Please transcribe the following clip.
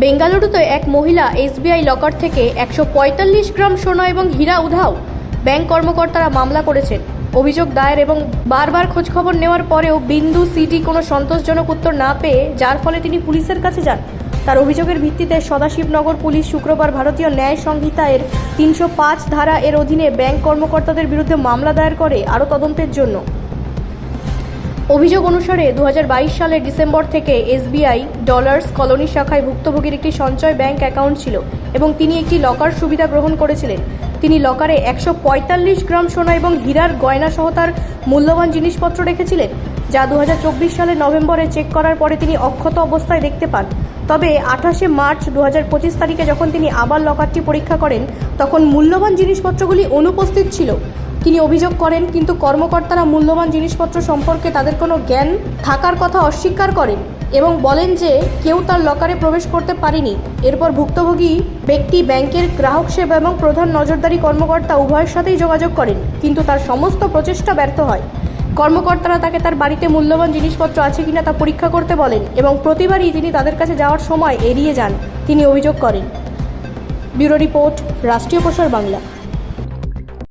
বেঙ্গালুরুতে এক মহিলা এসবিআই লকার থেকে একশো পঁয়তাল্লিশ গ্রাম সোনা এবং হীরা উধাও ব্যাংক কর্মকর্তারা মামলা করেছেন। অভিযোগ দায়ের এবং বারবার খোঁজখবর নেওয়ার পরেও বিন্দু সিটি কোনো সন্তোষজনক উত্তর না পেয়ে যার ফলে তিনি পুলিশের কাছে যান। তার অভিযোগের ভিত্তিতে সদাশিবনগর পুলিশ শুক্রবার ভারতীয় ন্যায় সংহিতা এর তিনশো ধারা এর অধীনে ব্যাংক কর্মকর্তাদের বিরুদ্ধে মামলা দায়ের করে আরও তদন্তের জন্য। অভিযোগ অনুসারে দু হাজার বাইশ সালের ডিসেম্বর থেকে এসবিআই, ডলার্স কলোনি শাখায় ভুক্তভোগীর একটি সঞ্চয় ব্যাংক অ্যাকাউন্ট ছিল এবং তিনি একটি লকার সুবিধা গ্রহণ করেছিলেন। তিনি লকারে একশো পঁয়তাল্লিশ গ্রাম সোনা এবং হীরার গয়না সহ তার মূল্যবান জিনিসপত্র রেখেছিলেন, যা দু সালের নভেম্বরে চেক করার পরে তিনি অক্ষত অবস্থায় দেখতে পান। তবে আঠাশে মার্চ দু হাজার পঁচিশ তারিখে যখন তিনি আবার লকারটি পরীক্ষা করেন, তখন মূল্যবান জিনিসপত্রগুলি অনুপস্থিত ছিল। তিনি অভিযোগ করেন, কিন্তু কর্মকর্তারা মূল্যবান জিনিসপত্র সম্পর্কে তাদের কোনো জ্ঞান থাকার কথা অস্বীকার করেন এবং বলেন যে কেউ তার লকারে প্রবেশ করতে পারেনি। এরপর ভুক্তভোগী ব্যক্তি ব্যাংকের গ্রাহক সেবা এবং প্রধান নজরদারি কর্মকর্তা উভয়ের সাথেই যোগাযোগ করেন, কিন্তু তার সমস্ত প্রচেষ্টা ব্যর্থ হয়। কর্মকর্তারা তাকে তার বাড়িতে মূল্যবান জিনিসপত্র আছে কিনা তা পরীক্ষা করতে বলেন এবং প্রতিবারই তিনি তাদের কাছে যাওয়ার সময় এড়িয়ে যান, তিনি অভিযোগ করেন। ব্যুরো রিপোর্ট, রাষ্ট্রীয় প্রসার বাংলা।